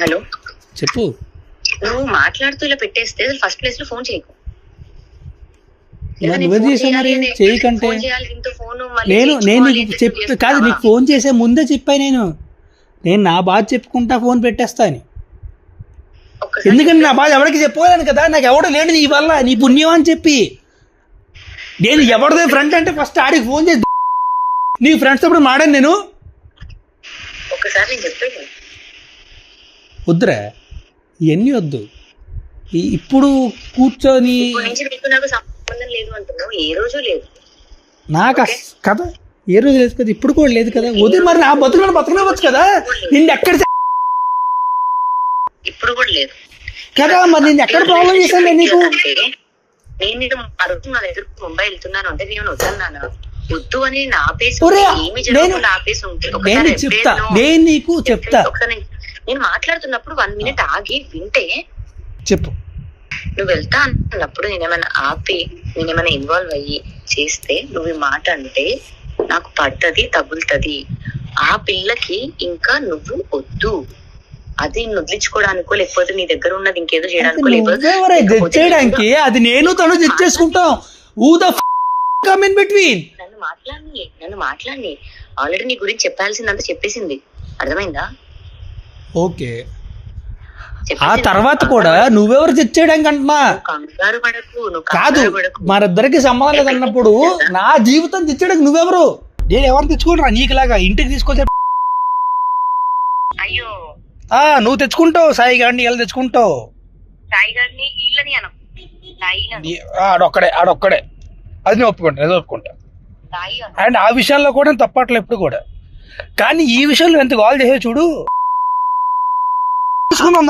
Hello. చెప్పు. నువ్వు మాట్లాడుతూ ఇలా పెట్టేస్తే ఫస్ట్ ప్లేస్లో ఫోన్ చేయకు. చేయకంటే? నేను నేను చెప్? కాదు నీకు ఫోన్ చేసే ముందే చెప్పా నేను. నేను నా బాధ చెప్పుకుంటా ఫోన్ పెట్టేస్తా అని. ఎందుకంటే నా బాధ ఎవరికి చెప్పుకోలేను కదా? నాకు ఎవడు లేడు నీ వల్ల నీ పుణ్యం అని చెప్పి. నేను ఎవరిదే ఫ్రెండ్ అంటే ఫస్ట్ ఆడికి ఫోన్ చేసి నీ ఫ్రెండ్స్ అప్పుడు మాడాను నేను. ఒక్కసారి నేను చెప్పేది వద్దురా ఇవన్నీ వద్దు. ఇప్పుడు కూర్చొని నీకు కదా ఏ రోజు లేదు కదా ఇప్పుడు కూడా లేదు కదా. వదిలి మరి నా బతుకులను బతకనివ్వచ్చు కదా. నిన్ను ఎక్కడ ఇప్పుడు కూడా లేదు. కదా మరి నేను ఎక్కడ ప్రాబ్లం చేశాను నీకు? నేను ఆ రోజు నా దగ్గర ముంబై వెళ్తున్నాను అంటే నేను వద్దన్నానా. వద్దు అని ఉంటే ఏమి జరగకుండా నేను- ఆపేసి ఉంటే నేను చెప్తా నేను నీకు చెప్తా నేను- నేను మాట్లాడుతున్నప్పుడు వన్ మినిట్ ఆగి వింటే చెప్పు. నువ్వు వెళ్తా అన్నప్పుడు నేనేమైనా ఆపి నేనేమైనా ఇన్వాల్వ్ అయ్యి చేస్తే నువ్వు ఈ మాట అంటే నాకు పడ్డది తగులుతుంది. ఆ పిల్లకి ఇంకా నువ్వు వద్దు. అది వదిలించుకోవడానికో లేకపోతే నీ దగ్గర ఉన్నది ఇంకేదో చేయడానికో నువ్వెవరే జడ్జ్ చేయడానికి అది నేను తను జడ్జ్ చేసుకుంటాం. ఊ ద కమ్ ఇన్ బిట్వీన్ నన్ను మాట్లాడి నన్ను మాట్లాడి. ఆల్రెడీ నీ గురించి చెప్పాల్సిందంతా చెప్పేసింది. అర్థమైందా? ఓకే. ఆ. తర్వాత కూడా నువ్వెవరు జడ్జ్ చేయడానికి అంటున్నా కాదు మరిద్దరికి సంబంధం లేదన్నప్పుడు నా జీవితం తెచ్చడానికి నువ్వెవరు? నేను ఎవరు తెచ్చుకుంటారా నీకులాగా ఇంటికి తీసుకొచ్చే అయ్యో. ఆ నువ్వు తెచ్చుకుంటావు సాయి గారిని ఎలా తెచ్చుకుంటావు. సాయి గారిని వీళ్ళని. ఈ- ఆడొక్కడే ఆడొక్కడే. అది నేను ఒప్పుకుంటా అది ఒప్పుకుంటా. అండ్ ఆ విషయాల్లో కూడా నేను తప్పట్లే ఎప్పుడు కూడా. కానీ ఈ విషయంలో ఎంత కాల్ చేసే చూడు. 不可能